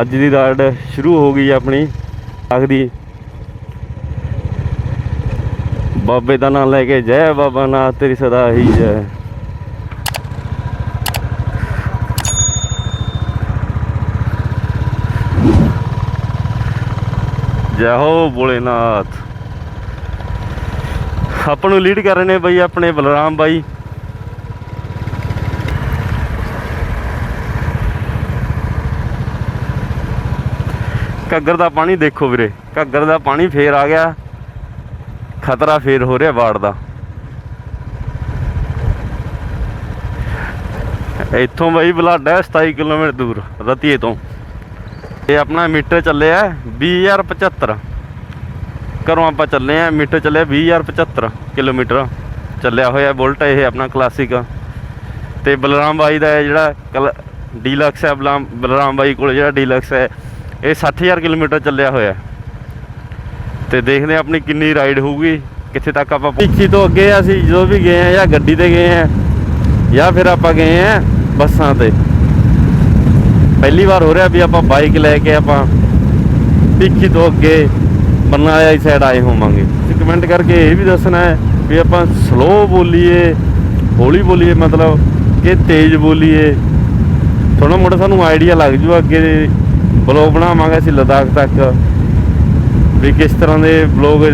ਅੱਜ ਦੀ ਰਾਈਡ ਸ਼ੁਰੂ ਹੋ ਗਈ ਆਪਣੀ ਆਖਦੀ ਬਾਬੇ ਦਾ ਨਾਮ ਲੈ ਕੇ ਜੈ ਬਾਬਾ ਨਾਥ, ਤੇਰੀ ਸਦਾ ਹੀ ਜੈ। ਜੈ ਹੋ ਭੋਲੇਨਾਥ। ਆਪਾਂ ਨੂੰ ਲੀਡ ਕਰ ਰਹੇ ਨੇ ਬਈ ਆਪਣੇ ਬਲਰਾਮ ਬਾਈ। ਘੱਗਰ ਦਾ ਪਾਣੀ ਦੇਖੋ ਵੀਰੇ। ਘੱਗਰ ਦਾ ਪਾਣੀ ਫੇਰ ਆ ਗਿਆ। ਖਤਰਾ ਫੇਰ ਹੋ ਰਿਹਾ ਬਾੜ ਦਾ। ਇੱਥੋਂ ਬਈ ਬਲਾਡਾ 27 ਕਿਲੋਮੀਟਰ ਦੂਰ, ਰਤੀਏ ਤੋਂ। ਇਹ ਆਪਣਾ ਮੀਟਰ ਚੱਲਿਆ 20075 ਘਰੋਂ ਆਪਾਂ ਚੱਲੇ ਆ ਮੀਟਰ ਚੱਲਿਆ 20075 ਕਿਲੋਮੀਟਰ। ਚੱਲਿਆ ਹੋਇਆ ਬੁਲਟ, ਇਹ ਆਪਣਾ ਕਲਾਸਿਕ ਤੇ ਬਲਰਾਮ ਬਾਈ ਦਾ ਇਹ ਜਿਹੜਾ ਕਲ- ਡੀਲਕਸ ਹੈ, ਬਲਰਾਮ ਬਲਰਾਮ ਬਾਈ ਕੋਲ ਜਿਹੜਾ ਡੀਲਕਸ ਹੈ ਇਹ 60000 ਕਿਲੋਮੀਟਰ ਚੱਲਿਆ ਹੋਇਆ ਤੇ ਦੇਖਦੇ ਹਾਂ ਆਪਣੀ ਕਿੰਨੀ ਰਾਈਡ ਹੋਊਗੀ, ਕਿੱਥੇ ਤੱਕ ਆਪਾਂ ਪਿੱਛੇ ਤੋਂ ਅੱਗੇ ਅਸੀਂ ਜਦੋਂ ਵੀ ਗਏ ਆ ਜਾਂ ਗੱਡੀ ਤੇ ਗਏ ਆ ਜਾਂ ਫਿਰ ਆਪਾਂ ਗਏ ਆ ਬੱਸਾਂ ਤੇ। ਪਹਿਲੀ ਵਾਰ ਹੋ ਰਿਹਾ ਵੀ ਆਪਾਂ ਬਾਈਕ ਲੈ ਕੇ ਆਪਾਂ ਪਿੱਛੇ ਤੋਂ ਅੱਗੇ ਬਰਨਾਲੇ ਵਾਲੀ ਸਾਈਡ ਆਏ ਹੋਵਾਂਗੇ। ਤੇ ਕਮੈਂਟ ਕਰਕੇ ਇਹ ਵੀ ਦੱਸਣਾ ਹੈ ਵੀ ਆਪਾਂ ਸਲੋ ਬੋਲੀਏ, ਹੌਲੀ ਬੋਲੀਏ ਮਤਲਬ ਕਿ ਤੇਜ਼ ਬੋਲੀਏ। ਥੋੜਾ ਮੋਟਾ ਸਾਨੂੰ ਆਈਡੀਆ ਲੱਗ ਜੂ ਅੱਗੇ ਬਲੌਗ ਬਣਾਵਾਂਗੇ ਅਸੀਂ ਲਦਾਖ ਤੱਕ। ਵੀ ਕਿਸ ਤਰ੍ਹਾਂ ਦੇ ਬਲੌਗ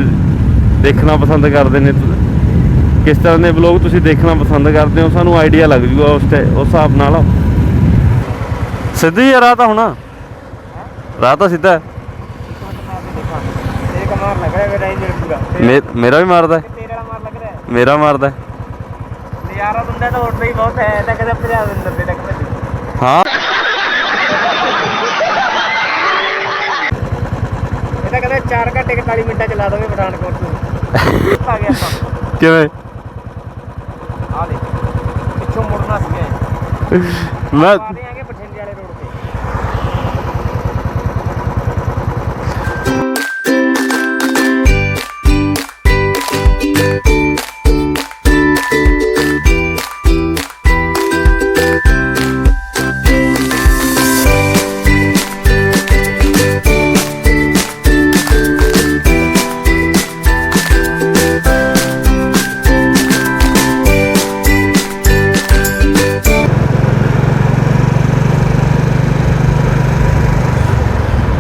ਦੇਖਣਾ ਪਸੰਦ ਕਰਦੇ ਨੇ ਕਿਸ ਤਰ੍ਹਾਂ ਦੇ ਬਲੌਗ ਤੁਸੀਂ ਦੇਖਣਾ ਪਸੰਦ ਕਰਦੇ ਹੋ ਸਾਨੂੰ ਆਈਡੀਆ ਲੱਗ ਜੂਗਾ ਉਸ ਤੇ ਉਸ ਹਿਸਾਬ ਨਾਲ। ਸਿੱਧੀ ਰਾਹ ਤਾਂ ਹੋਣਾ। ਰਾਹ ਤਾਂ ਸਿੱਧਾ ਮੇਰਾ ਵੀ ਮਾਰਦਾ ਮੇਰਾ ਮਾਰਦਾ ਨਜ਼ਾਰਾ ਹੁੰਦਾ ਤਾਂ ਹੋਰ ਨਹੀਂ ਬਹੁਤ ਹੈ ਤਾਂ ਕਦੇ 50 90 ਤੱਕ ਇਹਦਾ ਕਹਿੰਦਾ 4 ਘੰਟੇ 41 ਮਿੰਟਾਂ ਚਲਾ ਦੋਗੇ ਪਠਾਨਕੋਟ ਤੋਂ ਆ ਗਿਆ ਆਪਾਂ ਕਿਵੇਂ? ਆ ਦੇ ਪਿੱਛੋਂ ਮੁੜਨਾ ਸੀਗਾ ਮੈਂ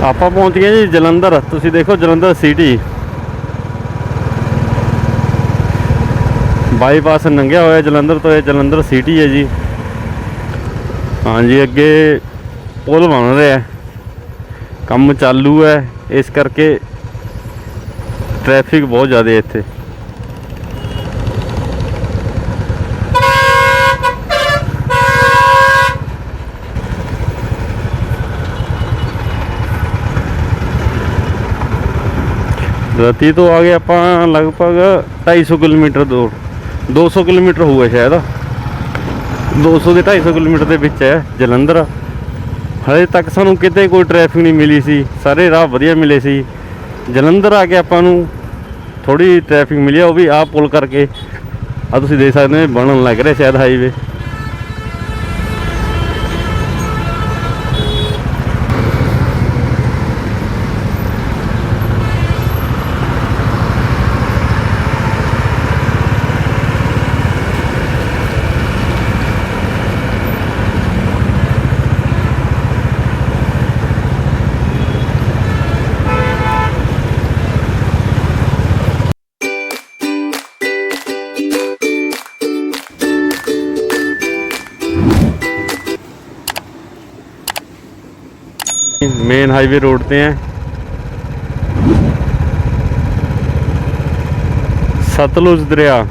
ਆਪਾਂ ਪਹੁੰਚ ਗਏ ਜੀ ਜਲੰਧਰ। ਤੁਸੀਂ ਦੇਖੋ ਜਲੰਧਰ ਸਿਟੀ ਬਾਈਪਾਸ ਲੰਘਿਆ ਹੋਇਆ ਜਲੰਧਰ ਤੋਂ, ਇਹ ਜਲੰਧਰ ਸਿਟੀ ਹੈ ਜੀ। ਹਾਂਜੀ, ਅੱਗੇ ਪੁਲ ਬਣ ਰਿਹਾ ਕੰਮ ਚਾਲੂ ਹੈ। ਇਸ ਕਰਕੇ ਟ੍ਰੈਫਿਕ ਬਹੁਤ ਜ਼ਿਆਦਾ ਹੈ ਇੱਥੇ। ਰਤੀ ਤੋਂ ਆ ਗਏ ਆਪਾਂ ਲਗਭਗ 250 ਕਿਲੋਮੀਟਰ ਦੂਰ। 200 ਕਿਲੋਮੀਟਰ ਹੋਊਗਾ ਸ਼ਾਇਦ। 200 ਦੇ 250 ਕਿਲੋਮੀਟਰ ਦੇ ਵਿੱਚ ਹੈ ਜਲੰਧਰ। ਹਲੇ ਤੱਕ ਸਾਨੂੰ ਕਿਤੇ ਕੋਈ ਟ੍ਰੈਫਿਕ ਨਹੀਂ ਮਿਲੀ ਸੀ। ਸਾਰੇ ਰਾਹ ਵਧੀਆ ਮਿਲੇ ਸੀ। ਜਲੰਧਰ ਆ ਕੇ ਆਪਾਂ ਨੂੰ ਥੋੜੀ ਟ੍ਰੈਫਿਕ ਮਿਲੀ ਉਹ ਵੀ ਆਹ ਪੁਲ ਕਰਕੇ। ਆ ਤੁਸੀਂ ਦੇਖ ਸਕਦੇ ਹੋ, ਬਣਨ ਲੱਗ ਰਿਹਾ ਸ਼ਾਇਦ ਹਾਈਵੇ ਮੇਨ ਹਾਈਵੇ ਰੋਡ ਤੇ ਹੈ। ਸਤਲੁਜ ਦਰਿਆ।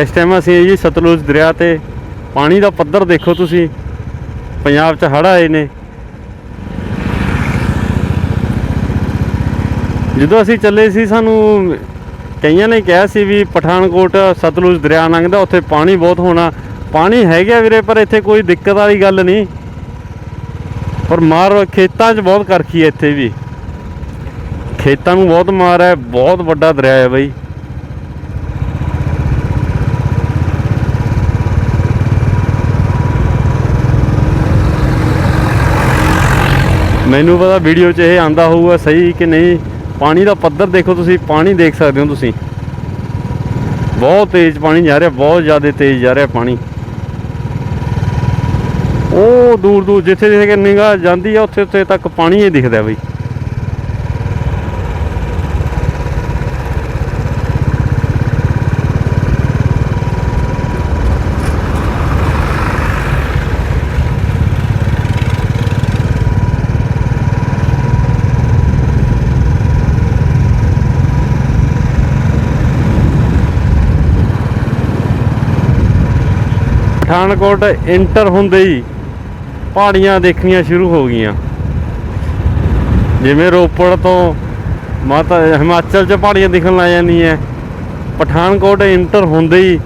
ਇਸ ਟਾਈਮ ਅਸੀਂ ਜੀ ਸਤਲੁਜ ਦਰਿਆ ਤੇ ਪਾਣੀ ਦਾ ਪੱਧਰ ਦੇਖੋ ਤੁਸੀਂ। ਪੰਜਾਬ 'ਚ ਹੜ੍ਹ ਆਏ ਨੇ। ਜਦੋਂ ਅਸੀਂ ਚੱਲੇ ਸੀ ਸਾਨੂੰ ਕਈਆਂ ਨੇ ਕਿਹਾ ਸੀ ਵੀ ਪਠਾਨਕੋਟ ਸਤਲੁਜ ਦਰਿਆ ਲੰਘਦਾ, ਉੱਥੇ ਪਾਣੀ ਬਹੁਤ ਹੋਣਾ। ਪਾਣੀ ਹੈਗਾ ਵੀਰੇ, ਪਰ ਇੱਥੇ ਕੋਈ ਦਿੱਕਤ ਵਾਲੀ ਗੱਲ ਨਹੀਂ। ਪਰ ਮਾਰ ਖੇਤਾਂ 'ਚ ਬਹੁਤ ਕਰਖੀ ਹੈ ਇੱਥੇ ਵੀ। ਖੇਤਾਂ ਨੂੰ ਬਹੁਤ ਮਾਰ ਹੈ, ਬਹੁਤ ਵੱਡਾ ਦਰਿਆ ਹੈ ਬਈ। ਮੈਨੂੰ ਪਤਾ ਵੀਡੀਓ 'ਚ ਇਹ ਆਂਦਾ ਹੋਊਗਾ, ਸਹੀ ਕਿ ਨਹੀਂ? ਪਾਣੀ ਦਾ ਪੱਧਰ ਦੇਖੋ ਤੁਸੀਂ, ਪਾਣੀ ਦੇਖ ਸਕਦੇ ਹੋ ਤੁਸੀਂ। ਬਹੁਤ ਤੇਜ਼ ਪਾਣੀ ਜਾ ਰਿਹਾ, ਬਹੁਤ ਜ਼ਿਆਦਾ ਤੇਜ਼ ਜਾ ਰਿਹਾ ਪਾਣੀ। ਦੂਰ ਦੂਰ ਜਿੱਥੇ ਜਿੱਥੇ ਨਿਗਾਹ ਜਾਂਦੀ ਆ, ਉੱਥੇ ਉੱਥੇ ਤੱਕ ਪਾਣੀ ਹੀ ਦਿਖਦਾ ਬਈ। ਪਠਾਨਕੋਟ ਇੰਟਰ ਹੁੰਦੇ ਹੀ ਪਹਾੜੀਆਂ ਦੇਖਣੀਆਂ ਸ਼ੁਰੂ ਹੋ ਗਈਆਂ। ਜਿਵੇਂ ਰੋਪੜ ਤੋਂ ਮਾਤਾ ਹਿਮਾਚਲ 'ਚ ਪਹਾੜੀਆਂ ਦਿਖਣ ਲੱਗ ਜਾਂਦੀਆਂ ਪਠਾਨਕੋਟ ਇੰਟਰ ਹੁੰਦੇ ਹੀ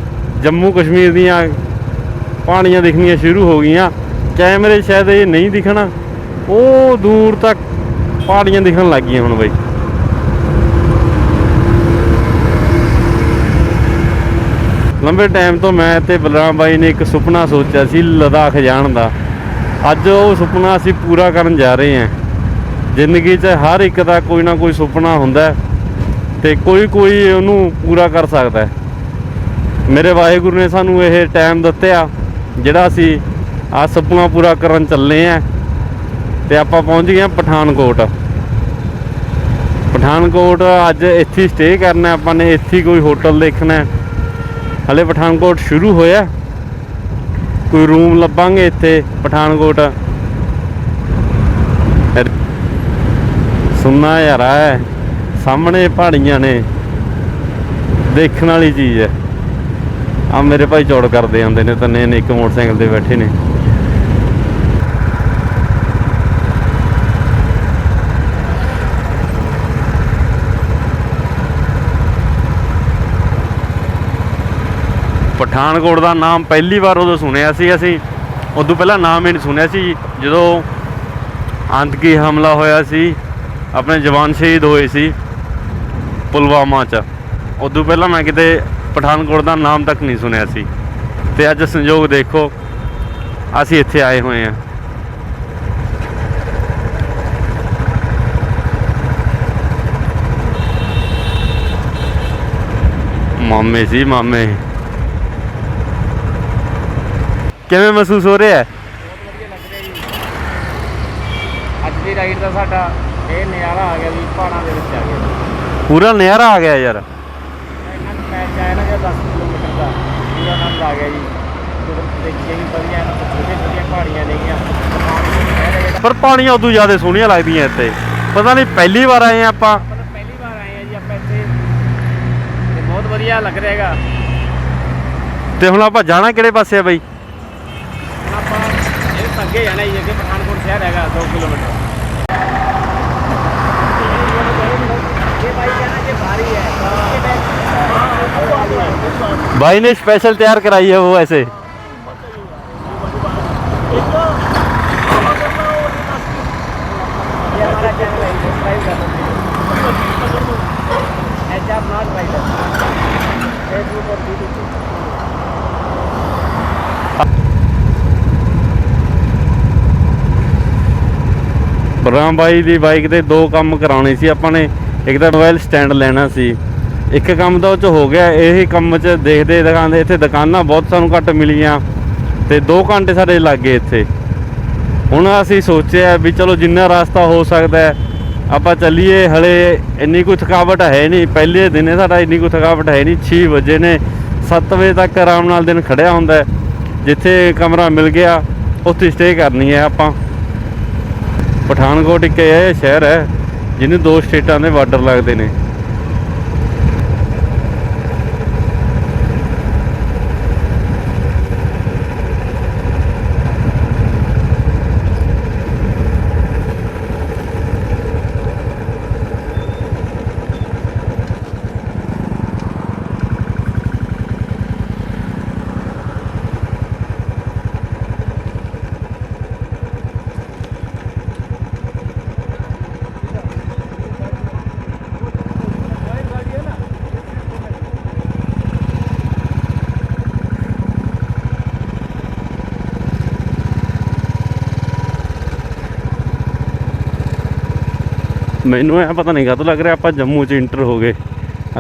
ਜੰਮੂ ਕਸ਼ਮੀਰ ਦੀਆਂ ਪਹਾੜੀਆਂ ਦਿਖਣੀਆਂ ਸ਼ੁਰੂ ਹੋ ਗਈਆਂ। ਕੈਮਰੇ ਸ਼ਾਇਦ ਇਹ ਨਹੀਂ ਦਿਖਣਾ। ਉਹ ਦੂਰ ਤੱਕ ਪਹਾੜੀਆਂ ਦਿਖਣ ਲੱਗ ਗਈਆਂ ਹੁਣ ਬਈ। ਲੰਬੇ ਟਾਈਮ ਤੋਂ ਮੈਂ ਤੇ ਬਲਰਾਮ ਬਾਈ ਨੇ ਇੱਕ ਸੁਪਨਾ ਸੋਚਿਆ ਸੀ, ਲਦਾਖ ਜਾਣ ਦਾ। ਅੱਜ ਉਹ ਸੁਪਨਾ ਅਸੀਂ ਪੂਰਾ ਕਰਨ ਜਾ ਰਹੇ ਹਾਂ। ਜ਼ਿੰਦਗੀ 'ਚ ਹਰ ਇੱਕ ਦਾ ਕੋਈ ਨਾ ਕੋਈ ਸੁਪਨਾ ਹੁੰਦਾ ਹੈ ਤੇ ਕੋਈ ਕੋਈ ਉਹਨੂੰ ਪੂਰਾ ਕਰ ਸਕਦਾ ਮੇਰੇ ਵਾਹਿਗੁਰੂ ਨੇ ਸਾਨੂੰ ਇਹ ਟਾਈਮ ਦਿੱਤਾ ਜਿਹੜਾ ਅਸੀਂ ਆ ਸੁਪਨਾ ਪੂਰਾ ਕਰਨ ਚੱਲੇ ਆ ਤੇ ਆਪਾਂ ਪਹੁੰਚ ਗਏ ਹਾਂ ਪਠਾਨਕੋਟ। ਪਠਾਨਕੋਟ ਅੱਜ ਇੱਥੇ ਸਟੇ ਕਰਨਾ ਆਪਾਂ ਨੇ ਇੱਥੇ ਕੋਈ ਹੋਟਲ ਦੇਖਣਾ ਹੈ। ਹਲੇ ਪਠਾਨਕੋਟ ਸ਼ੁਰੂ ਹੋਇਆ। ਕੋਈ ਰੂਮ ਲੱਭਾਂਗੇ ਇੱਥੇ, ਪਠਾਨਕੋਟ। ਸੁਣਨਾ ਯਾਰਾ ਹੈ ਸਾਹਮਣੇ ਪਹਾੜੀਆਂ ਨੇ, ਦੇਖਣ ਵਾਲੀ ਚੀਜ਼ ਹੈ। ਆ ਮੇਰੇ ਭਾਈ ਚੌੜ ਕਰਦੇ ਆਉਂਦੇ ਨੇ, ਤੰਨੇ ਨੇ ਇੱਕ ਮੋਟਰਸਾਈਕਲ ਤੇ ਬੈਠੇ ਨੇ। ਪਠਾਨਕੋਟ ਦਾ ਨਾਮ ਪਹਿਲੀ ਵਾਰ ਉਦੋਂ ਸੁਣਿਆ ਸੀ ਅਸੀਂ। ਉਦੋਂ ਪਹਿਲਾਂ ਨਾਮ ਹੀ ਨਹੀਂ ਸੁਣਿਆ ਸੀ। ਜਦੋਂ ਆਤੰਕੀ ਹਮਲਾ ਹੋਇਆ ਸੀ, ਆਪਣੇ ਜਵਾਨ ਸ਼ਹੀਦ ਹੋਏ ਸੀ ਪੁਲਵਾਮਾ 'ਚ। ਉਦੋਂ ਪਹਿਲਾਂ ਮੈਂ ਕਿਤੇ ਪਠਾਨਕੋਟ ਦਾ ਨਾਮ ਤੱਕ ਨਹੀਂ ਸੁਣਿਆ ਸੀ। ਤੇ ਅੱਜ ਸੰਯੋਗ ਦੇਖੋ, ਅਸੀਂ ਇੱਥੇ ਆਏ ਹੋਏ ਹਾਂ। ਮਾਮੇ ਸੀ, ਮਾਮੇ। ਕਿਵੇਂ ਮਹਿਸੂਸ ਹੋ ਰਿਹਾ ਹੈ? ਬਹੁਤ ਵਧੀਆ ਲੱਗ ਰਿਹਾ ਜੀ ਅੱਜ ਦੀ ਰਾਈਡ ਦਾ ਸਾਡਾ ਇਹ ਨਜ਼ਾਰਾ ਆ ਗਿਆ ਵੀ ਪਹਾੜਾਂ ਦੇ ਵਿੱਚ ਆ ਗਿਆ ਪੂਰਾ ਨਜ਼ਾਰਾ ਆ ਗਿਆ ਯਾਰ। ਇਹਨਾਂ ਨੂੰ ਮੈਚ ਆਇਆ ਨਾ ਜਿਹੜਾ 10 ਕਿਲੋਮੀਟਰ ਦਾ ਪੂਰਾ ਆਨੰਦ ਆ ਗਿਆ ਜੀ। ਕੁਦਰਤ ਦੇਖੀਏ ਵੀ ਵਧੀਆ ਨਾ ਛੋਟੀਆਂ ਛੋਟੀਆਂ ਪਹਾੜੀਆਂ ਨੇਗੀਆਂ। ਪਾਣੀ ਵੀ ਬਹਿ ਰਿਹਾ ਜਿਹੜਾ ਪਰ ਪਾਣੀਆਂ ਉਦੋਂ ਜ਼ਿਆਦਾ ਸੋਹਣੀਆਂ ਲੱਗਦੀਆਂ ਇੱਥੇ। ਪਤਾ ਨਹੀਂ ਪਹਿਲੀ ਵਾਰ ਆਏ ਹਾਂ ਆਪਾਂ। ਪਹਿਲੀ ਵਾਰ ਆਏ ਆ ਜੀ ਆਪਾਂ ਇੱਥੇ। ਤੇ ਬਹੁਤ ਵਧੀਆ ਲੱਗ ਰਿਹਾ ਹੈਗਾ। ਤੇ ਹੁਣ ਆਪਾਂ ਜਾਣਾ ਕਿਹੜੇ ਪਾਸੇ ਆ ਬਈ? अगे जाना ही अगर पठानकोट शहर है दो किलोमीटर भाई ने स्पेशल तैयार कराई है वो ऐसे ਬਰਾਮ ਬਾਈ ਦੀ ਬਾਈਕ ਤੇ ਦੋ ਕੰਮ ਕਰਾਉਣੇ ਸੀ, ਆਪਾਂ ਨੇ ਇੱਕ ਤਾਂ ਮੋਬਾਈਲ ਸਟੈਂਡ ਲੈਣਾ ਸੀ। ਇੱਕ ਕੰਮ ਤਾਂ ਉਹ ਚ ਹੋ ਗਿਆ, ਇਹੀ ਕੰਮ ਚ ਦੇਖਦੇ ਦੁਕਾਨ ਇੱਥੇ ਦੁਕਾਨਾਂ ਬਹੁਤ ਸਾਨੂੰ ਘੱਟ ਮਿਲੀਆਂ ਤੇ 2 ਘੰਟੇ ਸਾਡੇ ਲੱਗ ਗਏ ਇੱਥੇ। ਹੁਣ ਅਸੀਂ ਸੋਚਿਆ ਵੀ ਚਲੋ ਜਿੰਨਾ ਰਸਤਾ ਹੋ ਸਕਦਾ ਆਪਾਂ ਚੱਲੀਏ, ਹਲੇ ਇੰਨੀ ਕੋਈ ਥਕਾਵਟ ਹੈ ਨਹੀਂ, ਪਹਿਲੇ ਦਿਨੇ ਸਾਡਾ ਇੰਨੀ ਕੋਈ ਥਕਾਵਟ ਹੈ ਨਹੀਂ 6 ਵਜੇ ਨੇ 7 ਵਜੇ ਤੱਕ ਆਰਾਮ ਨਾਲ ਦਿਨ ਖੜਿਆ ਹੁੰਦਾ ਜਿੱਥੇ ਕਮਰਾ ਮਿਲ ਗਿਆ, ਉੱਥੇ ਸਟੇ ਕਰਨੀ ਹੈ ਆਪਾਂ। ਪਠਾਨਕੋਟ ਇੱਕ ਇਹ ਸ਼ਹਿਰ ਹੈ ਜਿਹਨੂੰ ਦੋ ਸਟੇਟਾਂ ਦੇ ਬਾਰਡਰ ਲੱਗਦੇ ਨੇ। ਮੈਨੂੰ ਐ ਪਤਾ ਨਹੀਂ ਕਦੋਂ ਲੱਗ ਰਿਹਾ, ਆਪਾਂ ਜੰਮੂ ਚ ਇੰਟਰ ਹੋ ਗਏ।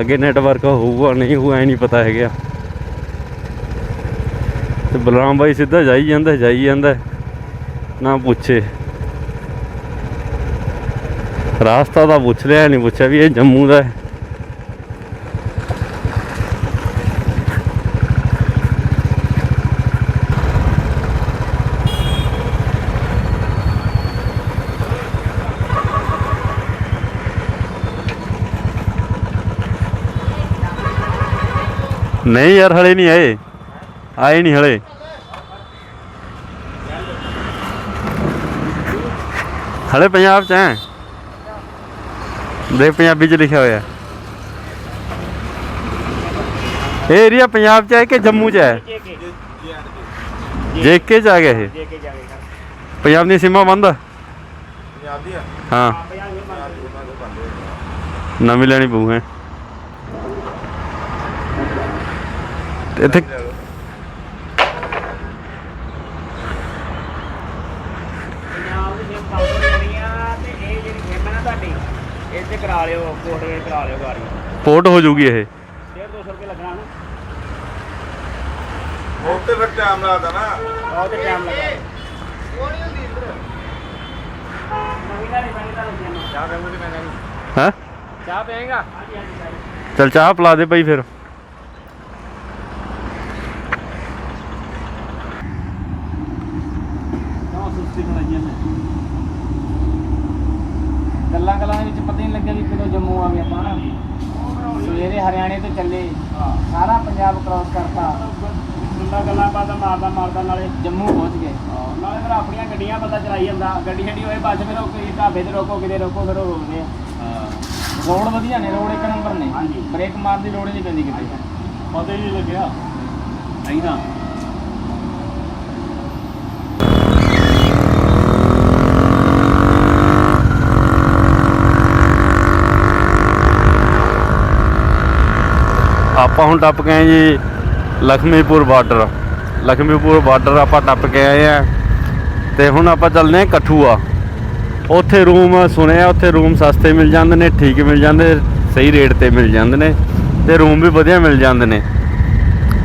ਅੱਗੇ ਨੈਟਵਰਕ ਹੋਊਗਾ, ਨਹੀਂ ਹੋਊਗਾ ਐ ਨਹੀਂ ਪਤਾ ਹੈਗਾ। ਤੇ ਬਲਰਾਮ ਬਾਈ ਸਿੱਧਾ ਜਾਈ ਜਾਂਦਾ ਜਾਈ ਜਾਂਦਾ। ਨਾ ਪੁੱਛੇ। ਰਾਸਤਾ ਦਾ ਪੁੱਛ ਲਿਆ, ਨਹੀਂ ਪੁੱਛਿਆ ਵੀ ਇਹ ਜੰਮੂ ਦਾ ਹੈ। ਨਹੀਂ ਯਾਰ ਹਲੇ ਨਹੀਂ ਆਏ। ਆਏ ਨਹੀਂ ਹਲੇ। ਹਲੇ ਪੰਜਾਬ ਚ ਹੈ। ਦੇਖ ਪੰਜਾਬੀ ਚ ਲਿਖਿਆ ਹੋਇਆ। ਇਹ ਏਰੀਆ ਪੰਜਾਬ ਚ ਹੈ ਕਿ ਜੰਮੂ ਚ ਹੈ? ਜੇ ਕੇ ਜੇਕੇ ਚ ਆ ਗਿਆ ਇਹ। ਜਾਵੇ ਪੰਜਾਬ ਦੀ ਸੀਮਾ ਬੰਦ? ਪੰਜਾਬ ਦੀ ਹਾਂ। ਦੇ ਬੰਦੇ ਨਵੀਂ ਲੈਣੀ ਪਊ ਹੈ। ਇੱਥੇ ਪੰਜਾਬ ਦੀ ਜਿਮ ਕੰਮ ਕਰਨੀ ਆ ਤੇ ਇਹ ਜਿਹੜੀ ਜਿਮ ਹੈ ਨਾ ਤੁਹਾਡੀ ਇਹ ਤੇ ਕਰਾ ਲਿਓ ਕੋਟਵੇ ਕਰਾ ਲਿਓ ਗਾੜੀ ਪੋਰਟ ਹੋ ਜੂਗੀ ਇਹ। 150 ਰੁਪਏ ਲੱਗਣਾ ਨਾ ਉਹ ਤੇ ਫਿਰ ਟਾਈਮ ਲੱਗਦਾ ਨਾ। ਉਹ ਤੇ ਟਾਈਮ ਲੱਗਾ ਨਵੀਂ ਦਾ ਨਹੀਂ ਬਣੀ ਤੁਹਾਨੂੰ ਜਿਮ ਚਾਹ ਨਹੀਂ ਹੈ? ਚਾਹ ਪੀਏਗਾ? ਚਲ ਚਾਹ ਪਿਲਾ ਦੇ ਭਾਈ ਫਿਰ ਨੌ ਸੁਸਤੀ ਬਣਾਈਆਂ ਨੇ ਗੱਲਾਂ ਗੱਲਾਂ ਦੇ ਵਿੱਚ ਪਤਾ ਹੀ ਨਹੀਂ ਲੱਗਿਆ ਵੀ ਕਦੋਂ ਜੰਮੂ ਆ ਗਏ ਆਪਾਂ ਨਾ ਸਵੇਰੇ ਹਰਿਆਣੇ ਤੋਂ ਚੱਲੇ ਸਾਰਾ ਪੰਜਾਬ ਕ੍ਰਾਸ ਕਰਤਾ। ਗੱਲਾਂ ਗੱਲਾਂ ਬਾਤਾਂ ਮਾਰਦਾ ਮਾਰਦਾ ਨਾਲੇ ਜੰਮੂ ਪਹੁੰਚ ਗਏ। ਨਾਲੇ ਫਿਰ ਆਪਣੀਆਂ ਗੱਡੀਆਂ ਬੰਦਾ ਚਲਾਈ ਜਾਂਦਾ। ਗੱਡੀ ਛੱਡੀ ਹੋਏ ਬੱਸ ਫਿਰ ਉਹ ਕੋਈ ਢਾਬੇ ਤੇ ਰੋਕੋ ਕਿਤੇ ਰੋਕੋ ਫਿਰ ਉਹ ਰੋਕਦੇ ਆ। ਰੋਡ ਵਧੀਆ ਨੇ ਰੋਡ ਇੱਕ ਨੰਬਰ ਨੇ। ਬ੍ਰੇਕ ਮਾਰਨ ਦੀ ਲੋੜ ਨਹੀਂ ਪੈਂਦੀ ਕਿਤੇ। ਪਤਾ ਹੀ ਨਹੀਂ ਲੱਗਿਆ। ਨਹੀਂ ਨਾ ਆਪਾਂ ਹੁਣ ਟੱਪ ਗਏ ਜੀ ਲਖਮੀਪੁਰ ਬਾਰਡਰ। ਲਖਮੀਪੁਰ ਬਾਰਡਰ ਆਪਾਂ ਟੱਪ ਕੇ ਆਏ ਆ ਤੇ ਹੁਣ ਆਪਾਂ ਚੱਲਦੇ ਆ ਕਠੂਆ। ਉੱਥੇ ਰੂਮ ਸੁਣਿਆ, ਉੱਥੇ ਰੂਮ ਸਸਤੇ ਮਿਲ ਜਾਂਦੇ ਨੇ, ਠੀਕ ਮਿਲ ਜਾਂਦੇ, ਸਹੀ ਰੇਟ ਤੇ ਮਿਲ ਜਾਂਦੇ ਨੇ ਤੇ ਰੂਮ ਵੀ ਵਧੀਆ ਮਿਲ ਜਾਂਦੇ ਨੇ।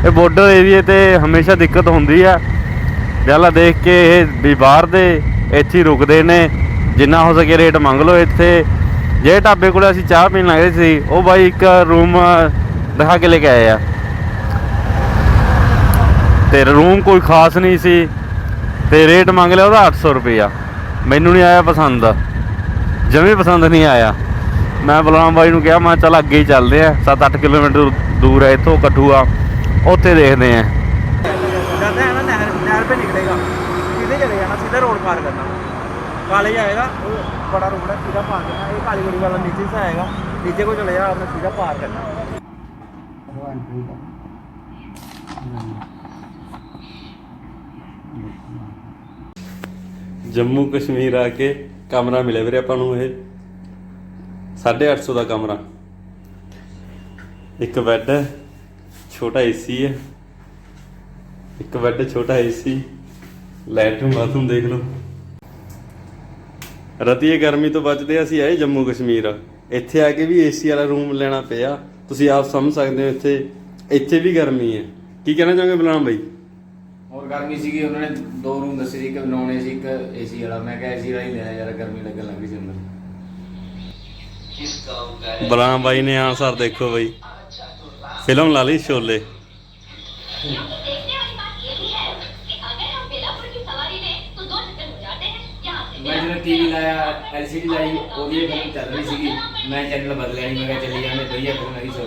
ਇਹ ਬਾਰਡਰ ਏਰੀਏ ਤੇ ਹਮੇਸ਼ਾ ਦਿੱਕਤ ਹੁੰਦੀ ਆ। ਪਹਿਲਾਂ ਦੇਖ ਕੇ ਇਹ ਵੀ ਬਾਹਰ ਦੇ ਇੱਥੇ ਰੁਕਦੇ ਨੇ। ਜਿੰਨਾ ਹੋ ਸਕੇ ਰੇਟ ਮੰਗ ਲਓ ਇੱਥੇ। ਜੇ ਢਾਬੇ ਕੋਲ ਅਸੀਂ ਚਾਹ ਪੀਣ ਲੱਗੇ ਸੀ, ਉਹ ਬਾਈ ਇੱਕ ਰੂਮ ਦਿਖਾ ਕੇ ਲੈ ਕੇ ਆਏ ਆ। ਤੇ ਰੂਮ ਕੋਈ ਖਾਸ ਨਹੀਂ ਸੀ। ਤੇ ਰੇਟ ਮੰਗ ਲਿਆ ਉਹਦਾ 800 ਰੁਪਇਆ। ਮੈਨੂੰ ਨਹੀਂ ਆਇਆ ਪਸੰਦ। ਜਮੇ ਪਸੰਦ ਨਹੀਂ ਆਇਆ। ਮੈਂ ਬਲਰਾਮ ਬਾਈ ਨੂੰ ਕਿਹਾ, ਮੈਂ ਚੱਲ ਅੱਗੇ ਹੀ ਚੱਲਦੇ ਆ। 7-8 ਕਿਲੋਮੀਟਰ ਦੂਰ ਹੈ ਇੱਥੋਂ ਕਠੂਆ। ਉੱਥੇ ਦੇਖਦੇ ਆ। ਕਾਲੇ ਆਏਗਾ ਬੜਾ ਰੋਡ ਸਿੱਧਾ ਪਾਰ ਕਰਨਾ। ਇਹ ਕਾਲੀ ਗੜੀ ਵਾਲਾ ਨੀਚੇ ਸੇ ਨੀਚੇ ਕੋ ਚਲੇ ਜਾਣਾ ਆਪਣੇ ਸਿੱਧਾ ਪਾਰ ਕਰਨਾ। ਭੈਣ ਕੋਈ ਦਾ ਜੰਮੂ ਕਸ਼ਮੀਰ ਆ ਕੇ ਕਮਰਾ ਮਿਲਿਆ ਵੀਰੇ ਆਪਾਂ ਨੂੰ ਇਹ। 850 ਦਾ ਕਮਰਾ। ਇੱਕ ਬੈੱਡ ਛੋਟਾ ਏਸੀ ਹੈ। ਇੱਕ ਬੈੱਡ ਛੋਟਾ ਏਸੀ ਲੈਟਰਿੰਗ ਬਾਥਰੂਮ ਦੇਖ ਲਓ। ਰਤੀਏ ਗਰਮੀ ਤੋਂ ਬਚਦੇ ਅਸੀਂ ਆਏ ਜੰਮੂ ਕਸ਼ਮੀਰ। ਇੱਥੇ ਆ ਕੇ ਵੀ ਏਸੀ ਵਾਲਾ ਰੂਮ ਲੈਣਾ ਪਿਆ। ਤੁਸੀਂ ਆਪ ਸਮਝ ਸਕਦੇ ਹੋ ਇੱਥੇ ਇੱਥੇ ਵੀ ਗਰਮੀ ਹੈ। ਕੀ ਕਹਿਣਾ ਚਾਹੋਗੇ ਬਲਰਾਮ ਬਾਈ? ਹੋਰ ਗਰਮੀ ਸੀਗੀ ਉਹਨਾਂ ਨੇ ਦੋ ਰੂਮ ਦੱਸੇ ਸੀ ਇੱਕ ਨੌਨ ਏਸੀ ਇੱਕ ਏਸੀ ਵਾਲਾ। ਮੈਂ ਕਿਹਾ ਏਸੀ ਵਾਲਾ ਹੀ ਲਿਆ ਯਾਰ ਗਰਮੀ ਲੱਗਣ ਲੱਗ ਗਈ ਸੀ ਅੰਦਰ। ਬਲਰਾਮ ਬਾਈ ਨੇ ਆਨਸਰ ਦੇਖੋ ਬਾਈ। ਫਿਲਮ ਲਾ ਲਈ ਸ਼ੋਲੇ। ਟੀਵੀ ਲਾਇਆ ਐਲਸੀਡੀ ਲਾਈ, ਉਹਦੀ ਫਿਲਮ ਚੱਲ ਰਹੀ ਸੀਗੀ। ਮੈਂ ਚੈਨਲ ਬਦਲਿਆ ਨਹੀਂ ਮੈਂ ਕਿਹਾ ਚੱਲੀ ਜਾਂਦੇ ਵਧੀਆ ਫਿਲਮ ਹੈਗੀ ਸੋ